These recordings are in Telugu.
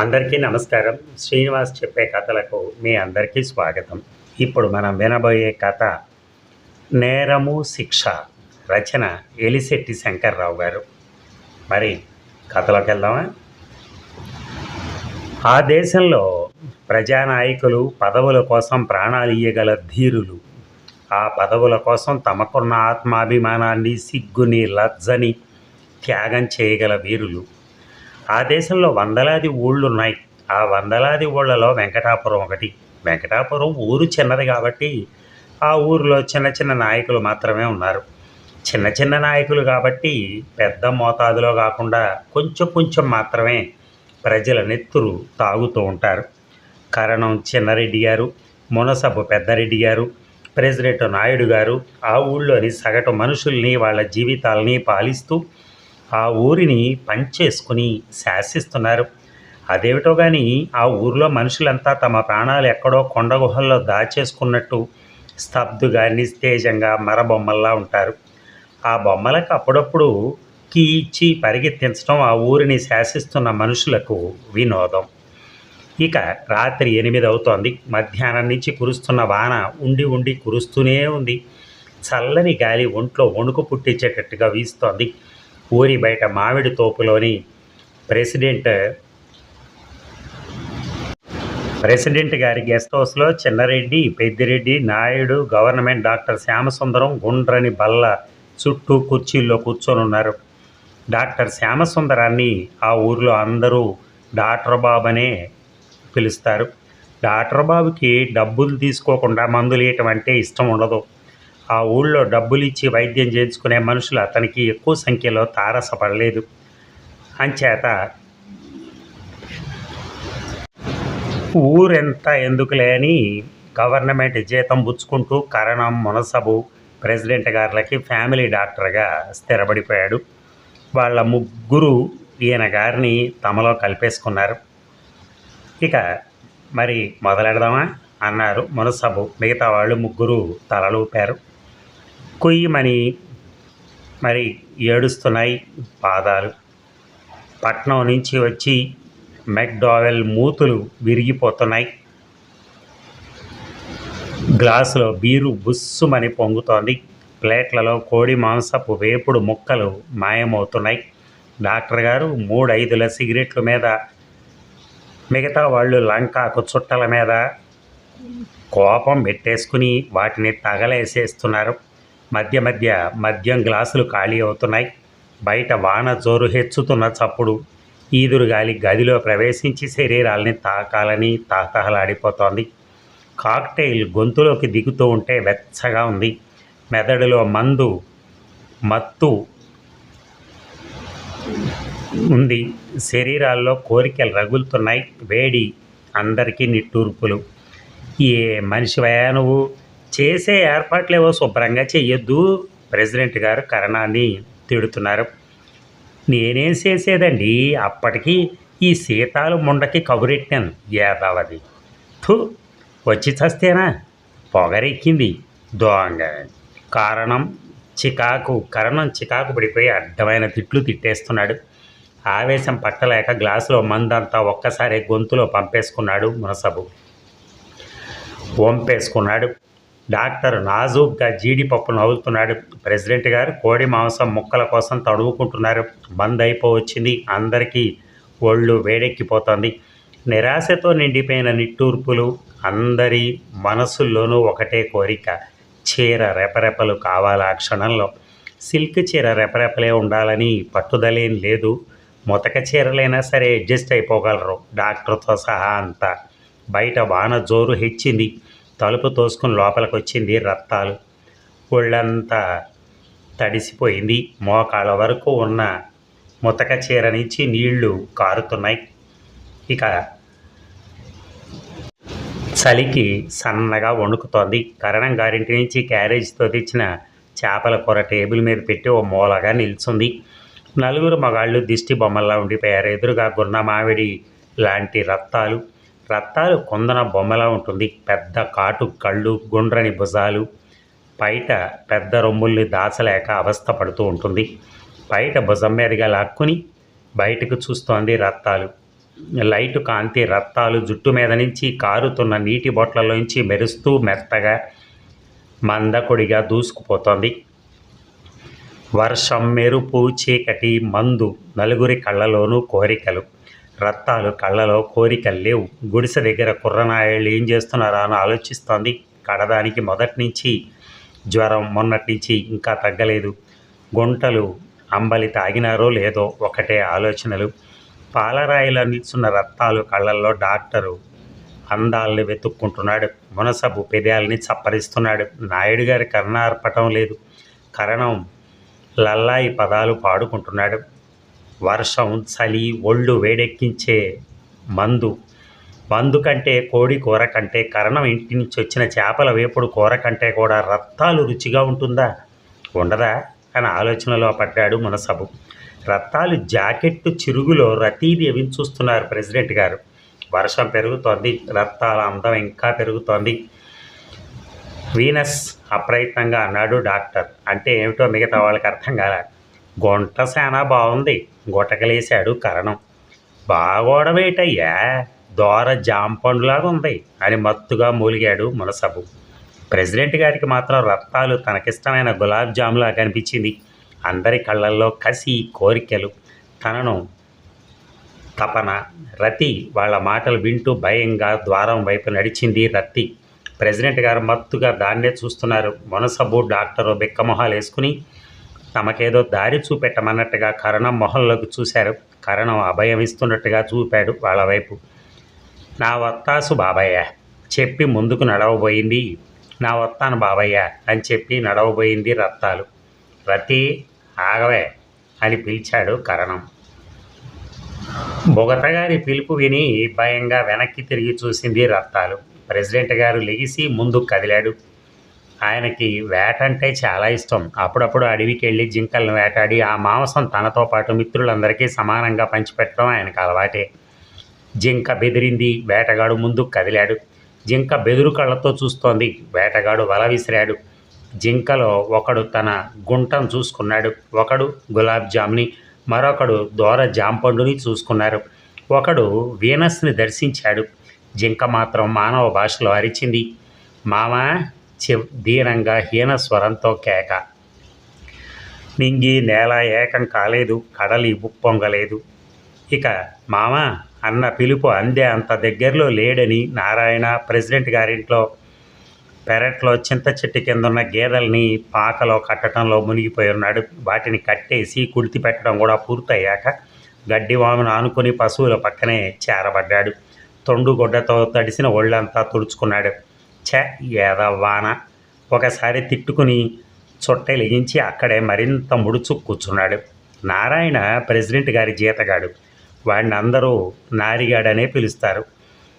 అందరికీ నమస్కారం. శ్రీనివాస్ చెప్పే కథలకు మీ అందరికీ స్వాగతం. ఇప్పుడు మనం వినబోయే కథ నేరము శిక్ష రచన ఎలిశెట్టి శంకర్రావు గారు. మరి కథలోకి వెళ్దామా? ఆ దేశంలో ప్రజానాయకులు పదవుల కోసం ప్రాణాలు ఇయ్యగల ధీరులు. ఆ పదవుల కోసం తమకున్న ఆత్మాభిమానాన్ని సిగ్గుని లజ్జని త్యాగం చేయగల వీరులు. ఆ దేశంలో వందలాది ఊళ్ళు ఉన్నాయి ఆ వందలాది ఊళ్ళలో వెంకటాపురం ఒకటి. వెంకటాపురం ఊరు చిన్నది కాబట్టి ఆ ఊరిలో చిన్న చిన్న నాయకులు మాత్రమే ఉన్నారు. చిన్న చిన్న నాయకులు కాబట్టి పెద్ద మోతాదులో కాకుండా కొంచెం కొంచెం మాత్రమే ప్రజల నెత్తురు తాగుతూ ఉంటారు. కరణం చిన్నారెడ్డి గారు మునసబు పెద్దారెడ్డి గారు ప్రెసిడెంట్ నాయుడు గారు ఆ ఊళ్ళోని సగటు మనుషుల్ని వాళ్ళ జీవితాలని పాలిస్తూ ఆ ఊరిని పంచేసుకుని శాసిస్తున్నారు. అదేమిటో కానీ ఆ ఊరిలో మనుషులంతా తమ ప్రాణాలు ఎక్కడో కొండ గుహల్లో దాచేసుకున్నట్టు స్తబ్దుగా నిస్తేజంగా మరబొమ్మల్లా ఉంటారు. ఆ బొమ్మలకు అప్పుడప్పుడు కీ ఇచ్చి పరిగెత్తించడం ఆ ఊరిని శాసిస్తున్న మనుషులకు వినోదం. ఇక రాత్రి ఎనిమిది అవుతోంది. మధ్యాహ్నం నుంచి కురుస్తున్న వాన ఉండి ఉండి కురుస్తూనే ఉంది. చల్లని గాలి ఒంట్లో వణుకు పుట్టించేటట్టుగా వీస్తోంది. ఊరి బయట మామిడి తోపులోని ప్రెసిడెంట్ ప్రెసిడెంట్ గారి గెస్ట్ హౌస్లో చిన్నారెడ్డి పెద్దిరెడ్డి నాయుడు గవర్నమెంట్ డాక్టర్ శ్యామసుందరం గుండ్రని బల్ల చుట్టూ కుర్చీల్లో కూర్చొని ఉన్నారు. డాక్టర్ శ్యామసుందరాన్ని ఆ ఊరిలో అందరూ డాక్టర్ బాబు అనే పిలుస్తారు. డాక్టర్ బాబుకి డబ్బులు తీసుకోకుండా మందులు వేయటం అంటే ఇష్టం ఉండదు. ఆ ఊళ్ళో డబ్బులు ఇచ్చి వైద్యం చేయించుకునే మనుషులు అతనికి ఎక్కువ సంఖ్యలో తారసపడలేదు. అంచేత ఊరెంత ఎందుకులే అని గవర్నమెంట్ జీతం పుచ్చుకుంటూ కరణం మునసబు ప్రెసిడెంట్ గారులకి ఫ్యామిలీ డాక్టర్గా స్థిరపడిపోయాడు. వాళ్ళ ముగ్గురు ఈయన గారిని తమలో కలిపేసుకున్నారు. ఇక మరి మొదలెడదామా? అన్నారు మునసబు. మిగతా వాళ్ళు ముగ్గురు తలలూపారు. కుయ్యమని మరి ఏడుస్తున్నాయి పాదాలు. పట్నం నుంచి వచ్చి మెక్డావెల్ మూతులు విరిగిపోతున్నాయి. గ్లాసులో బీరు బుస్సుమని పొంగుతోంది. ప్లేట్లలో కోడి మాంసపు వేపుడు ముక్కలు మాయమవుతున్నాయి. డాక్టర్ గారు మూడు ఐదుల సిగరెట్ల మీద మిగతా వాళ్ళు లంకాకు చుట్టల మీద కోపం పెట్టేసుకుని వాటిని తగలేసేస్తున్నారు. మధ్య మధ్య మద్యం గ్లాసులు ఖాళీ అవుతున్నాయి. బయట వాన జోరు హెచ్చుతున్న చప్పుడు. ఈదురు గాలి గదిలో ప్రవేశించి శరీరాల్ని తాకాలని తాకహలాడిపోతోంది. కాక్టైల్ గొంతులోకి దిగుతూ ఉంటే వెచ్చగా ఉంది. మెదడులో మందు మత్తు ఉంది. శరీరాల్లో కోరికలు రగులుతున్నాయి. వేడి అందరికీ నిట్టూర్పులు. ఏ మనిషివయా నువ్వు? చేసే ఏర్పాట్లేవో శుభ్రంగా చెయ్యొద్దు. ప్రెసిడెంట్ గారు కరణాన్ని తిడుతున్నారు. నేనేం చేసేదండి? అప్పటికి ఈ సీతాలు ముండకి కబురెట్టాను యాదవది థు వచ్చి చస్తేనా? పొగరెక్కింది. దోంగ. కారణం చికాకు. కరణం చికాకు పడిపోయి అడ్డమైన తిట్లు తిట్టేస్తున్నాడు. ఆవేశం పట్టలేక గ్లాసులో మందంతా ఒక్కసారి గొంతులో పంపేసుకున్నాడు మునసబు. వంపేసుకున్నాడు. డాక్టర్ నాజూక్గా జీడిపప్పును అవుతున్నాడు ప్రెసిడెంట్ గారు. కోడి మాంసం ముక్కల కోసం తడువుకుంటున్నారు బంద్ అయిపోవచ్చింది. అందరికీ ఒళ్ళు వేడెక్కిపోతుంది. నిరాశతో నిండిపోయిన నిట్టూర్పులు అందరి మనసుల్లోనూ ఒకటే కోరిక. చీర రెపరెపలు కావాలి ఆ క్షణంలో? సిల్క్ చీర రెపరెపలే ఉండాలని పట్టుదలేం లేదు. ముతక చీరలైనా సరే అడ్జస్ట్ అయిపోగలరు. డాక్టర్తో సహా అంతా. బయట వాన జోరు హెచ్చింది. తలుపు తోసుకుని లోపలికి వచ్చింది రక్తాలు ఒళ్ళంతా తడిసిపోయింది. మోకాళ్ళ వరకు ఉన్న ముతక చీర నుంచి నీళ్ళు కారుతున్నాయి. ఇక చలికి సన్నగా వణుకుతోంది. కరణం గారింటి నుంచి క్యారేజ్తో తెచ్చిన చేపల కూర టేబుల్ మీద పెట్టి ఓ మూలగా నిల్చుంది. నలుగురు మగాళ్ళు దిష్టి బొమ్మల్లా ఉండిపోయారు. ఎదురుగా గున్న మామిడి లాంటి రత్తాలు. రత్తాలు కొందన బొమ్మలా ఉంటుంది. పెద్ద కాటు కళ్ళు గుండ్రని భుజాలు. బయట పెద్ద రొమ్ముల్ని దాచలేక అవస్థ పడుతూ ఉంటుంది. బయట భుజం మీదుగా లాక్కుని బయటకు చూస్తోంది రత్తాలు. లైటు కాంతి రత్తాలు జుట్టు మీద నుంచి కారుతున్న నీటి బొట్లలోంచి మెరుస్తూ మెత్తగా మందకొడిగా దూసుకుపోతోంది. వర్షం మెరుపు చీకటి మందు నలుగురి కళ్ళలోనూ కోరికలు. రత్నాలు కళ్ళలో కోరికలు లేవు. గుడిసె దగ్గర కుర్రనాయాళ్ళు ఏం చేస్తున్నారా అని ఆలోచిస్తోంది. కడదానికి మొదటి నుంచి జ్వరం మొన్నటి నుంచి ఇంకా తగ్గలేదు. గుంటలు అంబలి తాగినారో లేదో ఒకటే ఆలోచనలు. పాలరాయిలో నిల్చున్న రత్నాలు కళ్ళల్లో డాక్టరు అందాలని వెతుక్కుంటున్నాడు. మునసబు పెదాలని చప్పరిస్తున్నాడు. నాయుడు గారి కర్ణార్పటం లేదు. కరణం లల్లాయి పదాలు పాడుకుంటున్నాడు. వర్షం చలి ఒళ్ళు వేడెక్కించే మందు. మందు కంటే కోడి కూర కంటే కరణం ఇంటి నుంచి వచ్చిన చేపల వేపుడు కూర కంటే కూడా రత్తాలు రుచిగా ఉంటుందా? ఉండదా? అని ఆలోచనలో పడ్డాడు మునసబు. రత్తాలు జాకెట్టు చిరుగులో రతీదేవిని చూస్తున్నారు ప్రెసిడెంట్ గారు. వర్షం పెరుగుతోంది రత్తాల అందం ఇంకా పెరుగుతోంది. వీనస్ అప్రయత్నంగా అన్నాడు డాక్టర్. అంటే ఏమిటో మిగతా వాళ్ళకి అర్థం కాలేదు గుంట శానా బాగుంది గుటకలేశాడు కరణం. బాగోడమేటయ్యా? దోర జాంపండులాగా ఉంది అని మత్తుగా మూలిగాడు మునసబు. ప్రెసిడెంట్ గారికి మాత్రం రత్తాలు తనకిష్టమైన గులాబ్ జాములా కనిపించింది అందరి కళ్ళల్లో కసి కోరికలు తనను తపన రతి వాళ్ళ మాటలు వింటూ భయంగా ద్వారం వైపు నడిచింది రత్తి ప్రెసిడెంట్ గారు మత్తుగా దాన్నే చూస్తున్నారు. మునసబు డాక్టరు బిక్కమొహాలు వేసుకుని తమకేదో దారి చూపెట్టమన్నట్టుగా కరణం మొహంలోకి చూశారు. కరణం అభయం ఇస్తున్నట్టుగా చూపాడు వాళ్ళ వైపు నా వత్తాసు బాబయ్య చెప్పి ముందుకు నడవబోయింది. నా వత్తాను బాబయ్య అని చెప్పి నడవబోయింది రత్తాలు. రతి ఆగవే అని పిలిచాడు కరణం. బొగతగారి పిలుపు విని భయంగా వెనక్కి తిరిగి చూసింది రత్తాలు. ప్రెసిడెంట్ గారు లెగిసి ముందుకు కదిలాడు. ఆయనకి వేట అంటే చాలా ఇష్టం. అప్పుడప్పుడు అడవికి వెళ్ళి జింకలను వేటాడి ఆ మాంసం తనతో పాటు మిత్రులందరికీ సమానంగా పంచిపెట్టడం ఆయనకు అలవాటే. జింక బెదిరింది వేటగాడు ముందుకు కదిలాడు. జింక బెదురు కళ్ళతో చూస్తోంది వేటగాడు వల విసిరాడు. జింకలో ఒకడు తన గుంటను చూసుకున్నాడు. ఒకడు గులాబ్ జామ్ని మరొకడు దోర జాంపండుని చూసుకున్నారు. ఒకడు వీనస్ని దర్శించాడు. జింక మాత్రం మానవ భాషలో అరిచింది. మామ దీనంగా హీన స్వరంతో కేక. నింగి నేల ఏకం కాలేదు కడలి ఉప్పొంగలేదు. ఇక మామ అన్న పిలుపు అందే అంత దగ్గరలో లేడని నారాయణ ప్రెసిడెంట్ గారింట్లో పెరట్లో చింత చెట్టు కింద ఉన్న గేదెల్ని పాకలో కట్టడంలో మునిగిపోయి ఉన్నాడు. వాటిని కట్టేసి కుడితి పెట్టడం కూడా పూర్తయ్యాక గడ్డి వామును ఆనుకుని పశువుల పక్కనే చేరబడ్డాడు. తొండుగొడ్డతో తడిసిన ఒళ్ళంతా తుడుచుకున్నాడు. ఛ ఏదవ్వాన ఒకసారి తిట్టుకుని చుట్టలిగించి అక్కడే మరింత ముడుచు కూర్చున్నాడు. నారాయణ ప్రెసిడెంట్ గారి జీతగాడు. వాడిని అందరూ నారిగాడనే పిలుస్తారు.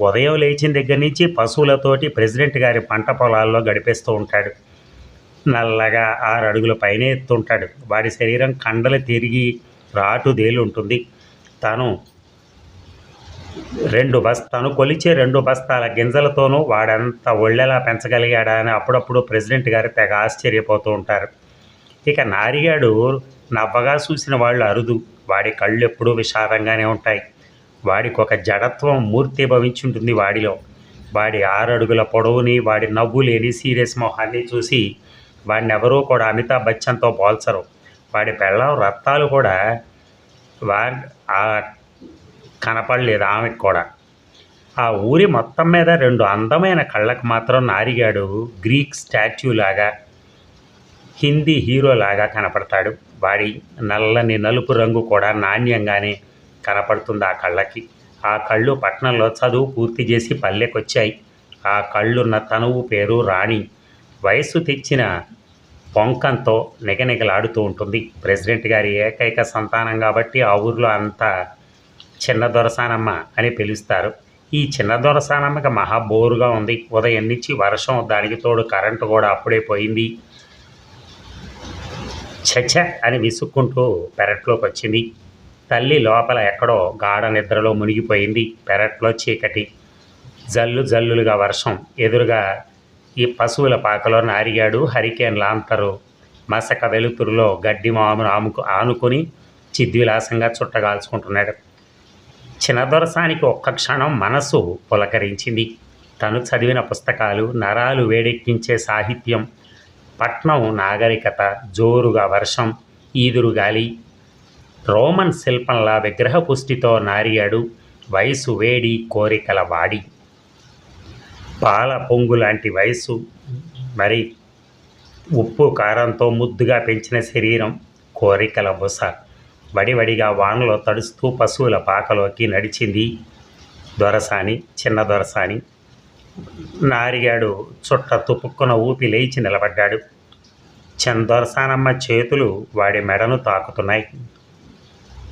ఉదయం లేచిన దగ్గర నుంచి పశువులతోటి ప్రెసిడెంట్ గారి పంట పొలాల్లో గడిపేస్తూ ఉంటాడు. నల్లగా ఆరు అడుగుల పైనే ఎత్తుంటాడు. వాడి శరీరం కండలు తిరిగి రాటు దేలు ఉంటుంది. తను రెండు బస్ తను కొలిచే రెండు బస్తాల గింజలతోనూ వాడంత ఒళ్ళెలా పెంచగలిగాడా అని అప్పుడప్పుడు ప్రెసిడెంట్ గారు తెగ ఆశ్చర్యపోతూ ఉంటారు. ఇక నారిగాడు నవ్వగా చూసిన వాళ్ళు అరుదు. వాడి కళ్ళు ఎప్పుడూ విషాదంగానే ఉంటాయి. వాడికి ఒక జడత్వం మూర్తి భవించుంటుంది వాడిలో. వాడి ఆరడుగుల పొడవుని వాడి నవ్వు లేని సీరియస్ మొహాన్ని చూసి వాడిని ఎవరూ కూడా అమితాబ్ బచ్చన్తో పోల్చరు. వాడి పెళ్ళం రత్తాలు కూడా వా కనపడలేదు ఆమెకు కూడా. ఆ ఊరి మొత్తం మీద రెండు అందమైన కళ్ళకు మాత్రం నారిగాడు గ్రీక్ స్టాచ్యూలాగా హిందీ హీరోలాగా కనపడతాడు. వాడి నల్లని నలుపు రంగు కూడా నాణ్యంగానే కనపడుతుంది ఆ కళ్ళకి. ఆ కళ్ళు పట్టణంలో చదువు పూర్తి చేసి పల్లెకొచ్చాయి. ఆ కళ్ళున్న తనువు పేరు రాణి. వయస్సు తెచ్చిన పొంకంతో నిగనిగలాడుతూ ఉంటుంది. ప్రెసిడెంట్ గారి ఏకైక సంతానం కాబట్టి ఆ ఊర్లో అంతా చిన్న దొరసానమ్మ అని పిలుస్తారు. ఈ చిన్న దొరసానమ్మకి మహా బోరుగా ఉంది. ఉదయం నుంచి వర్షం దానికి తోడు కరెంటు కూడా అప్పుడే పోయింది. చచ్చ అని విసుక్కుంటూ పెరట్లోకి వచ్చింది. తల్లి లోపల ఎక్కడో గాఢ నిద్రలో మునిగిపోయింది. పెరట్లో చీకటి. జల్లు జల్లులుగా వర్షం. ఎదురుగా ఈ పశువుల పాకలో నారిగాడు హరికేన్ లాంతరు. మసక వెలుతురులో గడ్డి మామును ఆముకు ఆనుకొని చిద్విలాసంగా చుట్టగాల్చుకుంటున్నాడు. చిన్నదొరసానికి ఒక్క క్షణం మనసు పులకరించింది. తను చదివిన పుస్తకాలు నరాలు వేడెక్కించే సాహిత్యం పట్నం నాగరికత జోరుగా వర్షం ఈదురుగాలి రోమన్ శిల్పంలా విగ్రహ పుష్టితో నారియాడు వయసు వేడి కోరికల వాడి. పాల పొంగు లాంటి వయసు మరి ఉప్పు కారంతో ముద్దుగా పెంచిన శరీరం కోరికల బుస వడివడిగా వానలో తడుస్తూ పశువుల పాకలోకి నడిచింది దొరసాని చిన్న దొరసాని. నారిగాడు చుట్ట తుపుక్కున ఊపి లేచి నిలబడ్డాడు. చందొరసానమ్మ చేతులు వాడి మెడను తాకుతున్నాయి.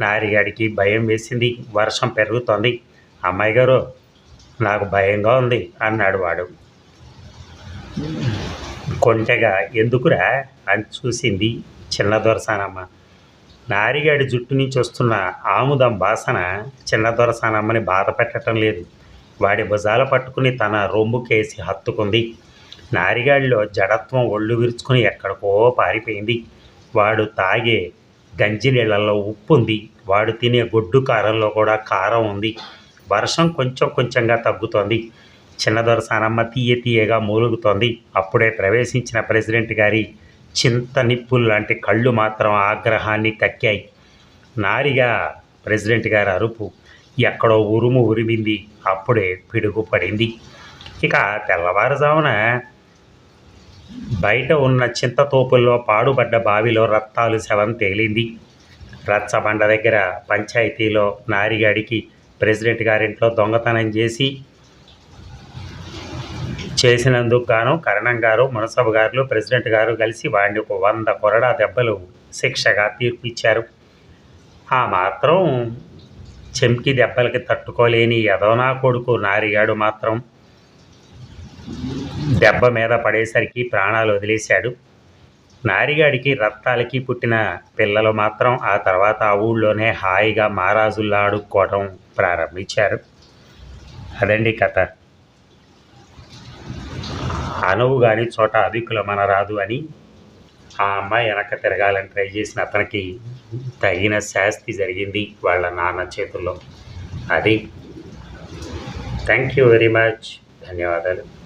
నారిగాడికి భయం వేసింది. వర్షం పెరుగుతోంది. అమ్మాయి గారు నాకు భయంగా ఉంది అన్నాడు వాడు. కొంటెగా ఎందుకురా అని చూసింది చిన్న దొరసానమ్మ. నారిగాడి జుట్టు నుంచి వస్తున్న ఆముదం బాసన చిన్న దొరసానమ్మని బాధ పెట్టడం లేదు. వాడి భుజాల పట్టుకుని తన రొమ్ముకేసి హత్తుకుంది. నారిగాడిలో జడత్వం ఒళ్ళు విరుచుకుని ఎక్కడికో పారిపోయింది. వాడు తాగే గంజి నీళ్ళల్లో ఉప్పు ఉంది. వాడు తినే గొడ్డు కారంలో కూడా కారం ఉంది. వర్షం కొంచెం కొంచెంగా తగ్గుతోంది. చిన్నదొరసానమ్మ తీయ తీయగా మూలుగుతోంది. అప్పుడే ప్రవేశించిన ప్రెసిడెంట్ గారి చింత నిప్పులు లాంటి కళ్ళు మాత్రం ఆగ్రహాన్ని కక్కాయి. నారిగా ప్రెసిడెంట్ గారి అరుపు ఎక్కడో ఉరుము ఉరిమింది. అప్పుడే పిడుగు పడింది ఇక తెల్లవారుజామున బయట ఉన్న చింతతోపుల్లో పాడుబడ్డ బావిలో రత్తాలు శవం తేలింది. రచ్చబండ దగ్గర పంచాయతీలో నారిగాడికి ప్రెసిడెంట్ గారింట్లో దొంగతనం చేసి చేసినందుకు గాను కరణం గారు మునసబు గారు ప్రెసిడెంట్ గారు కలిసి వాడిని ఒక వంద కొరడా దెబ్బలు శిక్షగా తీర్పు ఇచ్చారు ఆ మాత్రం చెంకి దెబ్బలకి తట్టుకోలేని యదోనా కొడుకు నారిగాడు మాత్రం దెబ్బ మీద పడేసరికి ప్రాణాలు వదిలేశాడు. నారిగాడికి రక్తాలకి పుట్టిన పిల్లలు మాత్రం ఆ తర్వాత ఆ ఊళ్ళోనే హాయిగా మహారాజుల్లా ఆడుకోవడం ప్రారంభించారు. అదండి కథ. అనువు కానీ చోట అధికులమన మనరాదు అని ఆ అమ్మాయి వెనక తిరగాలని ట్రై చేసిన అతనికి తగిన శాస్తి జరిగింది వాళ్ళ నాన్న చేతుల్లో. అది. Thank you very much. ధన్యవాదాలు.